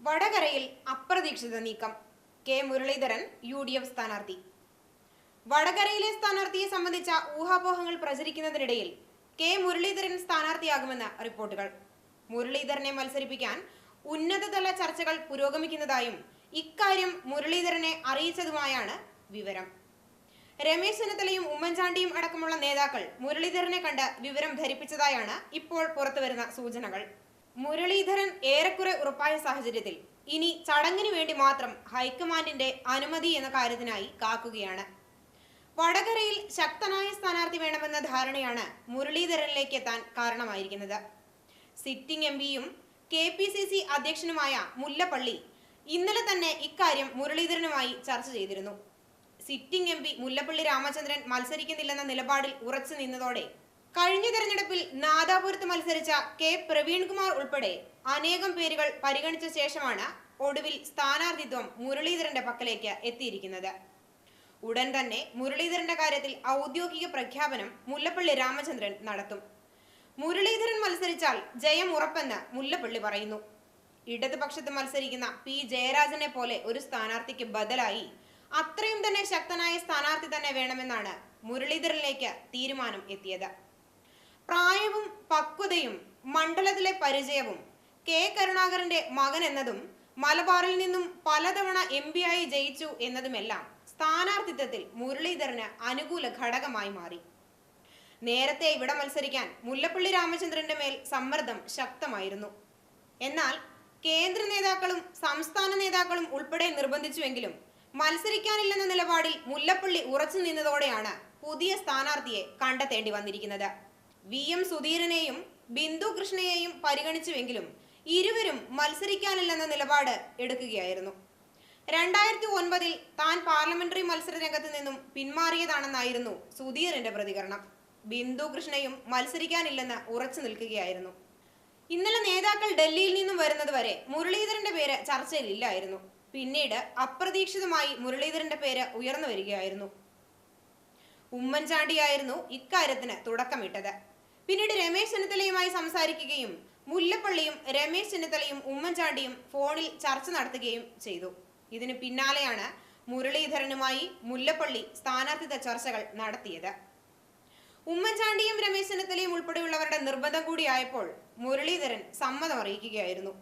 വടകരയിൽ അപ്രതീക്ഷിത നീക്കം. K Muraleedharan U D F സ്ഥാനാർത്ഥി. വടകരയിലെ സ്ഥാനാർത്ഥിയെ സംബന്ധിച്ച ഊഹാപോഹങ്ങൾ പ്രചരിക്കുന്നതിനിടയിൽ കെ മുരളീധരൻ സ്ഥാനാർത്ഥിയാകുമെന്ന് റിപ്പോർട്ടുകൾ. മുരളീധരനെ മത്സരിപ്പിക്കാൻ ഉന്നതതല ചർച്ചകൾ പുരോഗമിക്കുന്നതായും ഇക്കാര്യം മുരളീധരനെ അറിയിച്ചതുമായാണ് വിവരം. രമേശ് ചെന്നിത്തലയും ഉമ്മൻചാണ്ടിയും അടക്കമുള്ള നേതാക്കൾ മുരളീധരനെ കണ്ട് വിവരം ധരിപ്പിച്ചതായാണ് ഇപ്പോൾ പുറത്തുവരുന്ന സൂചനകൾ. മുരളീധരൻ ഏറെക്കുറെ ഉറപ്പായ സാഹചര്യത്തിൽ ഇനി ചടങ്ങിന് വേണ്ടി മാത്രം ഹൈക്കമാൻഡിന്റെ അനുമതി എന്ന കാര്യത്തിനായി കാക്കുകയാണ്. വടകരയിൽ ശക്തനായ സ്ഥാനാർത്ഥി വേണമെന്ന ധാരണയാണ് മുരളീധരനിലേക്ക് എത്താൻ കാരണമായിരിക്കുന്നത്. സിറ്റിംഗ് എം പിയും കെ പി സി സി അധ്യക്ഷനുമായ മുല്ലപ്പള്ളി ഇന്നലെ തന്നെ ഇക്കാര്യം മുരളീധരനുമായി ചർച്ച ചെയ്തിരുന്നു. Sitting M P Mullappally Ramachandran മത്സരിക്കുന്നില്ലെന്ന നിലപാടിൽ ഉറച്ചു നിന്നതോടെ കഴിഞ്ഞ തെരഞ്ഞെടുപ്പിൽ നാദാപുരത്ത് മത്സരിച്ച കെ. പ്രവീൺകുമാർ ഉൾപ്പെടെ അനേകം പേരുകൾ പരിഗണിച്ച ശേഷമാണ് ഒടുവിൽ സ്ഥാനാർത്ഥിത്വം മുരളീധരന്റെ പക്കലേക്ക് എത്തിയിരിക്കുന്നത്. ഉടൻ തന്നെ മുരളീധരന്റെ കാര്യത്തിൽ ഔദ്യോഗിക പ്രഖ്യാപനം മുല്ലപ്പള്ളി രാമചന്ദ്രൻ നടത്തും. മുരളീധരൻ മത്സരിച്ചാൽ ജയം ഉറപ്പെന്ന് മുല്ലപ്പള്ളി പറയുന്നു. ഇടതുപക്ഷത്ത് മത്സരിക്കുന്ന പി. ജയരാജനെ പോലെ ഒരു സ്ഥാനാർത്ഥിക്ക് ബദലായി അത്രയും തന്നെ ശക്തനായ സ്ഥാനാർത്ഥി തന്നെ വേണമെന്നാണ് മുരളീധരനിലേക്ക് തീരുമാനം എത്തിയത്. പ്രായവും പക്വതയും മണ്ഡലത്തിലെ പരിചയവും. കെ. കരുണാകരന്റെ മകൻ എന്നതും മലബാറിൽ നിന്നും പലതവണ എം ആയി ജയിച്ചു എന്നതുമെല്ലാം സ്ഥാനാർത്ഥിത്വത്തിൽ മുരളീധരന് അനുകൂല ഘടകമായി മാറി. നേരത്തെ ഇവിടെ മത്സരിക്കാൻ മുല്ലപ്പള്ളി രാമചന്ദ്രന്റെ മേൽ സമ്മർദ്ദം ശക്തമായിരുന്നു. എന്നാൽ കേന്ദ്ര നേതാക്കളും സംസ്ഥാന നേതാക്കളും ഉൾപ്പെടെ നിർബന്ധിച്ചുവെങ്കിലും മത്സരിക്കാനില്ലെന്ന നിലപാടിൽ മുല്ലപ്പള്ളി ഉറച്ചു നിന്നതോടെയാണ് പുതിയ സ്ഥാനാർത്ഥിയെ കണ്ടെത്തേണ്ടി വന്നിരിക്കുന്നത്. വി എം സുധീരനെയും ബിന്ദു കൃഷ്ണയെയും പരിഗണിച്ചുവെങ്കിലും ഇരുവരും മത്സരിക്കാനില്ലെന്ന നിലപാട് എടുക്കുകയായിരുന്നു. രണ്ടായിരത്തി ഒൻപതിൽ താൻ പാർലമെന്ററി മത്സര രംഗത്ത് നിന്നും പിന്മാറിയതാണെന്നായിരുന്നു സുധീറിന്റെ പ്രതികരണം. ബിന്ദു കൃഷ്ണയും മത്സരിക്കാനില്ലെന്ന് ഉറച്ചു നിൽക്കുകയായിരുന്നു. ഇന്നലെ നേതാക്കൾ ഡൽഹിയിൽ നിന്നും വരുന്നത് വരെ മുരളീധരന്റെ പേര് ചർച്ചയിലില്ലായിരുന്നു. പിന്നീട് അപ്രതീക്ഷിതമായി മുരളീധരന്റെ പേര് ഉയർന്നു വരികയായിരുന്നു. ഉമ്മൻചാണ്ടിയായിരുന്നു ഇക്കാര്യത്തിന് തുടക്കമിട്ടത്. പിന്നീട് രമേശ് ചെന്നിത്തലയുമായി സംസാരിക്കുകയും മുല്ലപ്പള്ളിയും രമേശ് ചെന്നിത്തലയും ഉമ്മൻചാണ്ടിയും ഫോണിൽ ചർച്ച നടത്തുകയും ചെയ്തു. ഇതിന് പിന്നാലെയാണ് മുരളീധരനുമായി മുല്ലപ്പള്ളി സ്ഥാനാർത്ഥിത്വ ചർച്ചകൾ നടത്തിയത്. ഉമ്മൻചാണ്ടിയും രമേശ് ചെന്നിത്തലയും ഉൾപ്പെടെയുള്ളവരുടെ നിർബന്ധം കൂടിയായപ്പോൾ മുരളീധരൻ സമ്മതം അറിയിക്കുകയായിരുന്നു.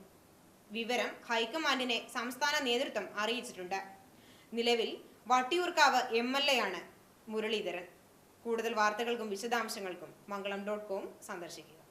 വിവരം ഹൈക്കമാൻഡിനെ സംസ്ഥാന നേതൃത്വം അറിയിച്ചിട്ടുണ്ട്. നിലവിൽ വട്ടിയൂർക്കാവ് എം എൽ എ ആണ് മുരളീധരൻ. കൂടുതൽ വാർത്തകൾക്കും വിശദാംശങ്ങൾക്കും മംഗളം ഡോട്ട് കോം സന്ദർശിക്കുക.